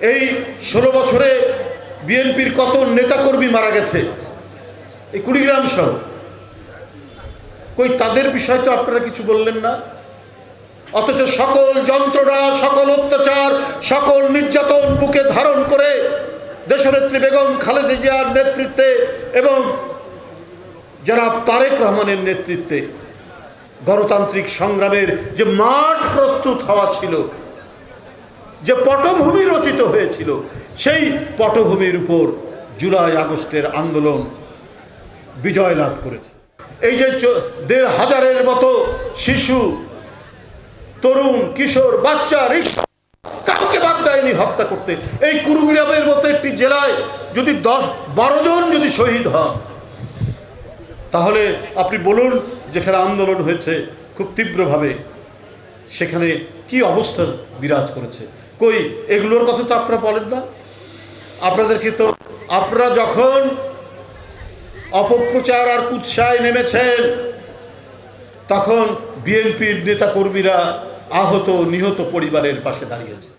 এই ষোলো বছরে বিএনপির কত নেতাকর্মী মারা গেছে? এই কুড়িগ্রাম সহ। কই, তাদের বিষয় তো আপনারা কিছু বললেন না। অথচ সকল যন্ত্রণা, সকল অত্যাচার, সকল নির্যাতন বুকে ধারণ করে দেশনেত্রী বেগম খালেদা জিয়ার নেতৃত্বে এবং যারা তারেক রহমানের নেতৃত্বে গণতান্ত্রিক সংগ্রামের যে মাঠ প্রস্তুত হওয়া ছিল যে পটভূমি রচিত হয়েছিল, সেই পটভূমির উপর জুলাই আগস্টের আন্দোলন বিজয় লাভ করেছে। এই যে দেড় হাজারের মতো শিশু, তরুণ, কিশোর, বাচ্চা, রিক্সা, কাউকে বাদ দেয়নি, হত্যা করতে। এই কুরুগ্রামের মতো একটি জেলায় যদি দশ, বারো জন যদি শহীদ হন, তাহলে আপনি বলুন যেখানে আন্দোলন হয়েছে, খুব তীব্রভাবে সেখানে কি অবস্থা বিরাজ করেছে। কই, এগুলোর কথা তো আপনারা বলেন না। আপনাদেরকে তো আপনারা যখন অপপ্রচার আর কুৎসায় নেমেছেন, তখন বিএনপির নেতাকর্মীরা আহত, নিহত পরিবারের পাশে দাঁড়িয়েছে।